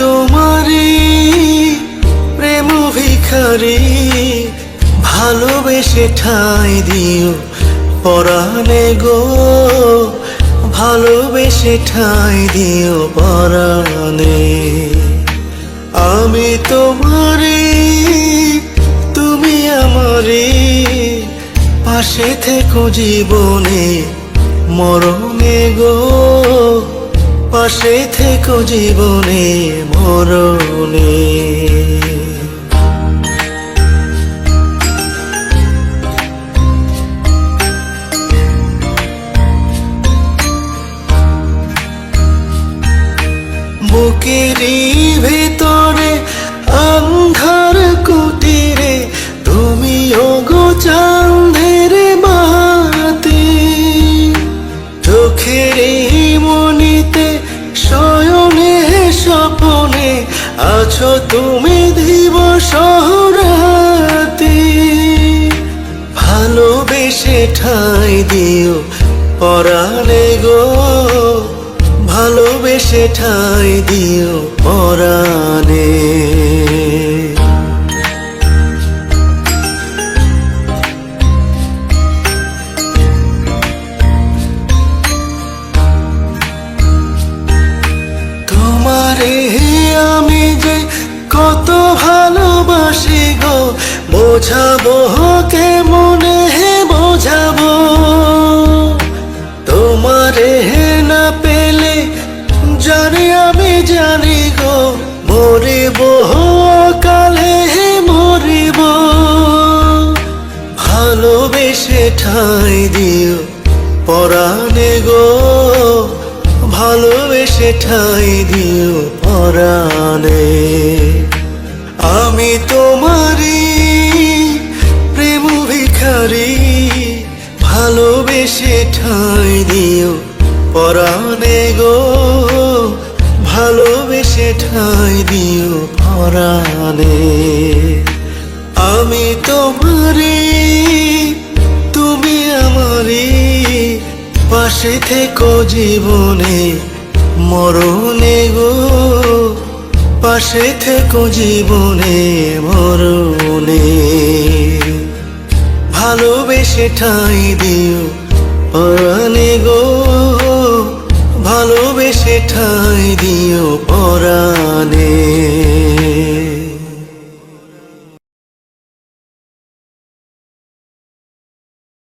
তোমারি প্রেম ভিখারি, ভালোবেসে ঠাঁই দিও পরাণে গো, ভালোবেসে ঠাঁই দিও পরাণে। আমি তোমারি তুমি আমারি পাশে থেকো জীবনে, মরণে গো। পাশে থেকো জীবনে মরণে। বুকেরই আছো তুমি দিব রাতি ভালোবেসে ঠাই দিও পরালে গো। ভালোবেসে ঠাই দিও পরাণে বোঝাবো কেমনে হে বোঝাবো। তোমারে হে না পেলে, জানি আমি জানি গো, মরিব কালে হে মরিব। ভালোবেসে ঠাঁই দিও, পরাণে গো। ভালোবেসে ঠাঁই দিও, পরাণে। ভিখারি ভালোবেসে ঠাঁই দিও, পরাণে গো। ভালোবেসে ঠাঁই দিও, পরাণে। আমি তোমারে তুমি আমারে পাশে থেকো জীবনে, মরণে গো। পাশে থেকো জীবনে, মরণে। এসে ঠাঁই দিও পরাণে গো ভালোবেসে ঠাঁই দিও পরাণে।